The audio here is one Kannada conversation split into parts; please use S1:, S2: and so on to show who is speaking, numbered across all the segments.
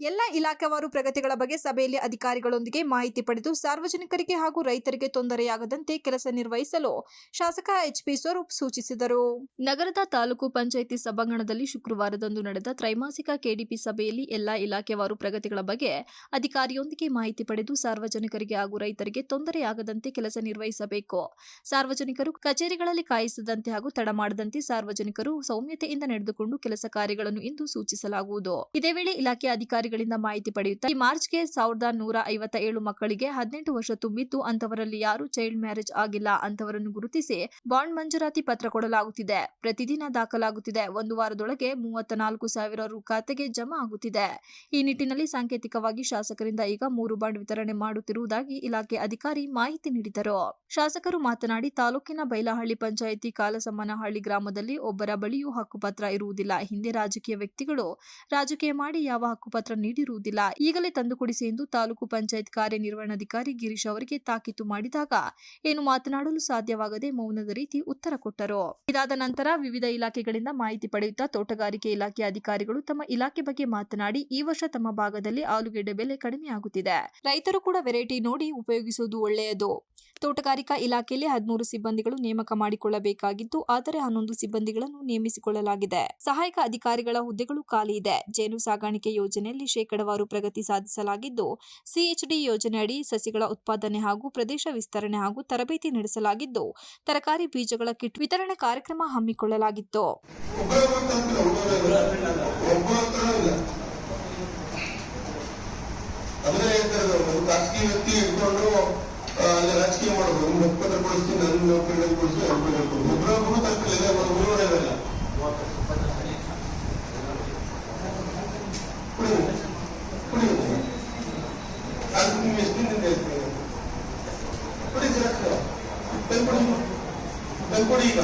S1: ಇಲಾಖೆವಾರು ಪ್ರಗತಿಗಳ ಬಗ್ಗೆ ಸಭೆಯಲ್ಲಿ ಅಧಿಕಾರಿಗಳೊಂದಿಗೆ ಮಾಹಿತಿ ಪಡೆದು ಸಾರ್ವಜನಿಕರಿಗೆ ಹಾಗೂ ರೈತರಿಗೆ ತೊಂದರೆಯಾಗದಂತೆ ಕೆಲಸ ನಿರ್ವಹಿಸಲು ಶಾಸಕ ಎಚ್ಪಿ ಸ್ವರೂಪ್ ಸೂಚಿಸಿದರು. ನಗರದ ತಾಲೂಕು ಪಂಚಾಯಿತಿ ಸಭಾಂಗಣದಲ್ಲಿ ಶುಕ್ರವಾರದಂದು ನಡೆದ ತ್ರೈಮಾಸಿಕ ಕೆಡಿಪಿ ಸಭೆಯಲ್ಲಿ ಎಲ್ಲಾ ಇಲಾಖೆವಾರು ಪ್ರಗತಿಗಳ ಬಗ್ಗೆ ಅಧಿಕಾರಿಯೊಂದಿಗೆ ಮಾಹಿತಿ ಪಡೆದು ಸಾರ್ವಜನಿಕರಿಗೆ ಹಾಗೂ ರೈತರಿಗೆ ತೊಂದರೆಯಾಗದಂತೆ ಕೆಲಸ ನಿರ್ವಹಿಸಬೇಕು. ಸಾರ್ವಜನಿಕರು ಕಚೇರಿಗಳಲ್ಲಿ ಕಾಯಿಸದಂತೆ ಹಾಗೂ ತಡ ಮಾಡದಂತೆ ಸಾರ್ವಜನಿಕರು ಸೌಮ್ಯತೆಯಿಂದ ನಡೆದುಕೊಂಡು ಕೆಲಸ ಕಾರ್ಯಗಳನ್ನು ಇಂದು ಸೂಚಿಸಲಾಗುವುದು. ಇದೇ ವೇಳೆ ಇಲಾಖೆ ಅಧಿಕಾರಿಗಳಿಂದ ಮಾಹಿತಿ ಪಡೆಯುತ್ತಾ ಈ ಮಾರ್ಚ್ಗೆ ಸಾವಿರದ ನೂರ ಐವತ್ತ ಏಳು ಮಕ್ಕಳಿಗೆ ಹದಿನೆಂಟು ವರ್ಷ ತುಂಬಿತ್ತು ಅಂತವರಲ್ಲಿ ಯಾರು ಚೈಲ್ಡ್ ಮ್ಯಾರೇಜ್ ಆಗಿಲ್ಲ ಅಂತವರನ್ನು ಗುರುತಿಸಿ ಬಾಂಡ್ ಮಂಜೂರಾತಿ ಪತ್ರ ಕೊಡಲಾಗುತ್ತಿದೆ. ಪ್ರತಿದಿನ ದಾಖಲಾಗುತ್ತಿದೆ. ಒಂದು ವಾರದೊಳಗೆ ಮೂವತ್ತ ನಾಲ್ಕು ಸಾವಿರ ರು ಖಾತೆಗೆ ಜಮಾ ಆಗುತ್ತಿದೆ. ಈ ನಿಟ್ಟಿನಲ್ಲಿ ಸಾಂಕೇತಿಕವಾಗಿ ಶಾಸಕರಿಂದ ಈಗ ಮೂರು ಬಾಂಡ್ ವಿತರಣೆ ಮಾಡುತ್ತಿರುವುದಾಗಿ ಇಲಾಖೆ ಅಧಿಕಾರಿ ಮಾಹಿತಿ ನೀಡಿದರು. ಶಾಸಕರು ಮಾತನಾಡಿ, ತಾಲೂಕಿನ ಬೈಲಹಳ್ಳಿ ಪಂಚಾಯಿತಿ ಕಾಲಸಮ್ಮನಹಳ್ಳಿ ಗ್ರಾಮದಲ್ಲಿ ಒಬ್ಬರ ಬಳಿಯೂ ಹಕ್ಕುಪತ್ರ ಇರುವುದಿಲ್ಲ. ಹಿಂದೆ ರಾಜಕೀಯ ವ್ಯಕ್ತಿಗಳು ರಾಜಕೀಯ ಮಾಡಿ ಯಾವ ಹಕ್ಕುಪತ್ರ ನೀಡಿರುವುದಿಲ್ಲ. ಈಗಲೇ ತಂದುಕೊಡಿಸಿ ಎಂದು ತಾಲೂಕು ಪಂಚಾಯತ್ ಕಾರ್ಯನಿರ್ವಹಣಾಧಿಕಾರಿ ಗಿರೀಶ್ ಅವರಿಗೆ ತಾಕೀತು ಮಾಡಿದಾಗ ಏನು ಮಾತನಾಡಲು ಸಾಧ್ಯವಾಗದೆ ಮೌನದ ರೀತಿ ಉತ್ತರ ಕೊಟ್ಟರು. ಇದಾದ ನಂತರ ವಿವಿಧ ಇಲಾಖೆಗಳಿಂದ ಮಾಹಿತಿ ಪಡೆಯುತ್ತಾ ತೋಟಗಾರಿಕೆ ಇಲಾಖೆ ಅಧಿಕಾರಿಗಳು ತಮ್ಮ ಇಲಾಖೆ ಬಗ್ಗೆ ಮಾತನಾಡಿ, ಈ ವರ್ಷ ತಮ್ಮ ಭಾಗದಲ್ಲಿ ಆಲೂಗೆಡ್ಡೆ ಬೆಲೆ ಕಡಿಮೆಯಾಗುತ್ತಿದೆ ರೈತರು ಕೂಡ ವೆರೈಟಿ ನೋಡಿ ಉಪಯೋಗಿಸುವುದು ಒಳ್ಳೆಯದು. ತೋಟಗಾರಿಕಾ ಇಲಾಖೆಯಲ್ಲಿ ಹದಿಮೂರು ಸಿಬ್ಬಂದಿಗಳು ನೇಮಕ ಮಾಡಿಕೊಳ್ಳಬೇಕಾಗಿದ್ದು ಆದರೆ ಹನ್ನೊಂದು ಸಿಬ್ಬಂದಿಗಳನ್ನು ನೇಮಿಸಿಕೊಳ್ಳಲಾಗಿದೆ. ಸಹಾಯಕ ಅಧಿಕಾರಿಗಳ ಹುದ್ದೆಗಳು ಖಾಲಿ ಇದೆ. ಜೇನು ಸಾಗಾಣಿಕೆ ಯೋಜನೆಯಲ್ಲಿ ಶೇಕಡವಾರು ಪ್ರಗತಿ ಸಾಧಿಸಲಾಗಿದ್ದು ಸಿಎಚ್ಡಿ ಯೋಜನೆಯಡಿ ಸಸಿಗಳ ಉತ್ಪಾದನೆ ಹಾಗೂ ಪ್ರದೇಶ ವಿಸ್ತರಣೆ ಹಾಗೂ ತರಬೇತಿ ನಡೆಸಲಾಗಿದ್ದು, ತರಕಾರಿ ಬೀಜಗಳ ಕಿಟ್ ವಿತರಣೆ ಕಾರ್ಯಕ್ರಮ ಹಮ್ಮಿಕೊಳ್ಳಲಾಗಿತ್ತು.
S2: ಒಬ್ಬರೇ ಮಾತಾಡ್ತಿಲ್ಲ ಒಬ್ಬರ ತಂದ್ಕೊಡಿ ತಂದ್ಕೊಡಿ ಈಗ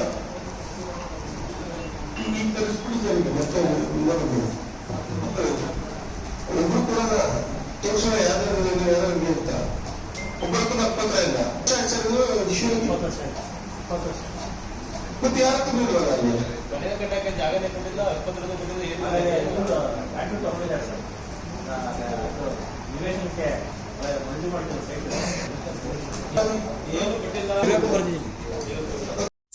S2: ಈಗ ತರಿಸ್ಬಿಡಿ ಸರ್ ಈಗ ಮತ್ತೆ ಇನ್ನೊಂದು ಒಬ್ರು ಕೂಡ ತೋರಿಸೋಣ ಯಾವ್ದಾದ್ರು ಯಾವ್ದಾದ್ರು ಅಂತ ಒಬ್ಬರು ಕೂಡ ಹತ್ತತ್ರ ಇಲ್ಲ ಮತ್ತೆ ಯಾರ ಇಲ್ವಲ್ಲ ಅಲ್ಲಿ
S3: ಮನೆ ಕಟ್ಟಕ್ಕೆ ಜಾಗನೇ ಕೊಟ್ಟಿಲ್ಲ ಆಸ್ಪತ್ರೆಗೂ ಕೊಟ್ಟಿಲ್ಲ ಏನು
S4: ತಗೊಂಡಿದ್ದಾರೆ ಸರ್ ನಿವೇಶನಕ್ಕೆ ಮಂಜೂರು ಮಾಡಿದ್ರು ಸೈಟ್
S3: ಏನು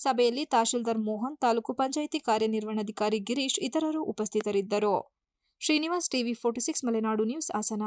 S1: ಸಭೆಯಲ್ಲಿ ತಹಶೀಲ್ದಾರ್ ಮೋಹನ್, ತಾಲೂಕು ಪಂಚಾಯಿತಿ ಕಾರ್ಯನಿರ್ವಹಣಾಧಿಕಾರಿ ಗಿರೀಶ್, ಇತರರು ಉಪಸ್ಥಿತರಿದ್ದರು. Srinivas TV forty six, Malenadu news, Hassan.